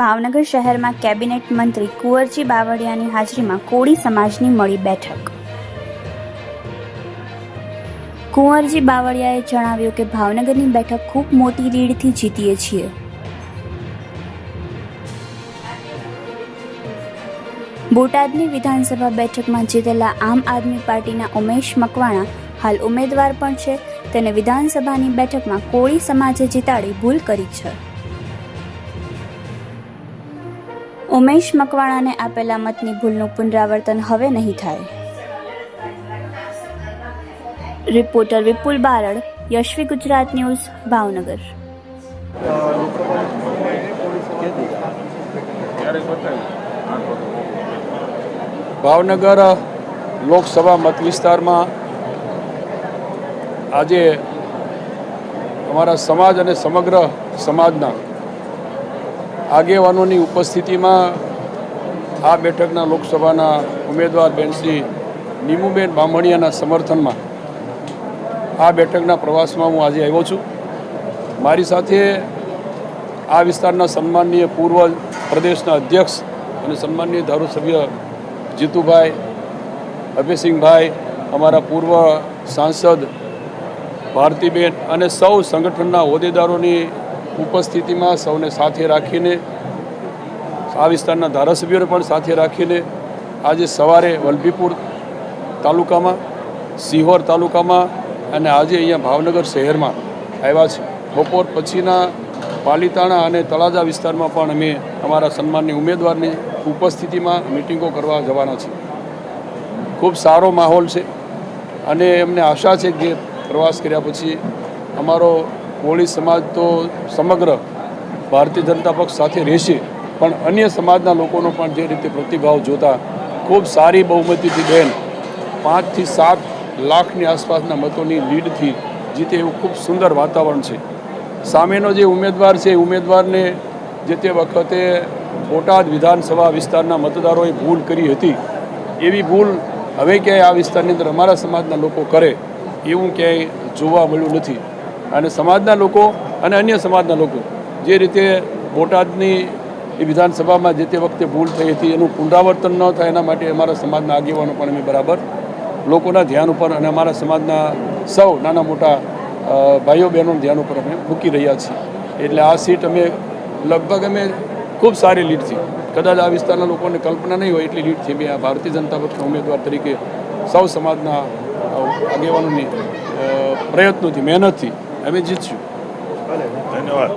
ભાવનગર શહેરમાં કેબિનેટ મંત્રી કુંવરજી બાવળિયાની હાજરીમાં કોળી સમાજની મળી બેઠક. કુંવરજી બાવળિયાએ જણાવ્યું કે ભાવનગરની બેઠક ખૂબ મોટી લીડથી જીતીએ છીએ. બોટાદની વિધાનસભા બેઠકમાં જીતેલા આમ આદમી પાર્ટીના ઉમેશ મકવાણા હાલ ઉમેદવાર પણ છે. તેને વિધાનસભાની બેઠકમાં કોળી સમાજે જીતાડી ભૂલ કરી છે. ઉમેશ મકવાણાને આપેલા મતની ભૂલનું પુનરાવર્તન હવે નહીં થાય. Reporter Vipul Barad, Yashvi Gujarat news, Bhavnagar. Bhavnagar Lok Sabha મત વિસ્તારમાં આજે અમારા સમાજ અને સમગ્ર સમાજના આગેવાનોની ઉપસ્થિતિમાં આ બેઠકના લોકસભાના ઉમેદવાર બેન શ્રી નીમુબેન બામણિયાના સમર્થનમાં આ બેઠકના પ્રવાસમાં હું આજે આવ્યો છું. મારી સાથે આ વિસ્તારના સન્માનનીય પૂર્વ પ્રદેશના અધ્યક્ષ અને સન્માનનીય ધારાસભ્ય જીતુભાઈ અભયસિંહભાઈ, અમારા પૂર્વ સાંસદ ભારતીબેન અને સૌ સંગઠનના હોદ્દેદારોની ઉપસ્થિતિમાં સૌને સાથે રાખીને, આ વિસ્તારના ધારાસભ્યોને પણ સાથે રાખીને આજે સવારે વલભીપુર તાલુકામાં, સિહોર તાલુકામાં અને આજે અહીંયા ભાવનગર શહેરમાં આવ્યા છે બપોર પછીના પાલીતાણા અને તળાજા વિસ્તારમાં પણ અમે અમારા સન્માનની ઉમેદવારની ઉપસ્થિતિમાં મિટિંગો કરવા જવાના છીએ. ખૂબ સારો માહોલ છે અને એમને આશા છે કે પ્રવાસ કર્યા પછી અમારો કોળી સમાજ તો સમગ્ર ભારતીય જનતા પક્ષ સાથે રહેશે. પણ અન્ય સમાજના લોકોનો પણ જે રીતે પ્રતિભાવ જોતા ખૂબ સારી બહુમતીથી બેન પાંચથી સાત લાખની આસપાસના મતોની લીડથી જીતે એવું ખૂબ સુંદર વાતાવરણ છે. સામેનો જે ઉમેદવાર છે, એ ઉમેદવારને જે તે વખતે બોટાદ વિધાનસભા વિસ્તારના મતદારોએ ભૂલ કરી હતી. એવી ભૂલ હવે ક્યાંય આ વિસ્તારની અંદર અમારા સમાજના લોકો કરે એવું ક્યાંય જોવા મળ્યું નથી. અને સમાજના લોકો અને અન્ય સમાજના લોકો જે રીતે બોટાદની એ વિધાનસભામાં જે તે વખતે ભૂલ થઈ હતી, એનું પુનરાવર્તન ન થાય એના માટે અમારા સમાજના આગેવાનો પણ અમે બરાબર લોકોના ધ્યાન ઉપર અને અમારા સમાજના સૌ નાના મોટા ભાઈઓ બહેનોના ધ્યાન ઉપર અમે મૂકી રહ્યા છીએ. એટલે આ સીટ અમે લગભગ અમે ખૂબ સારી લીડથી કદાચ આ વિસ્તારના લોકોને કલ્પના નહીં હોય એટલી લીડ છે. મેં આ ભારતીય જનતા પક્ષના ઉમેદવાર તરીકે સૌ સમાજના આગેવાનોની પ્રયત્નોથી, મહેનતથી Ahmed Jetsu. Allez.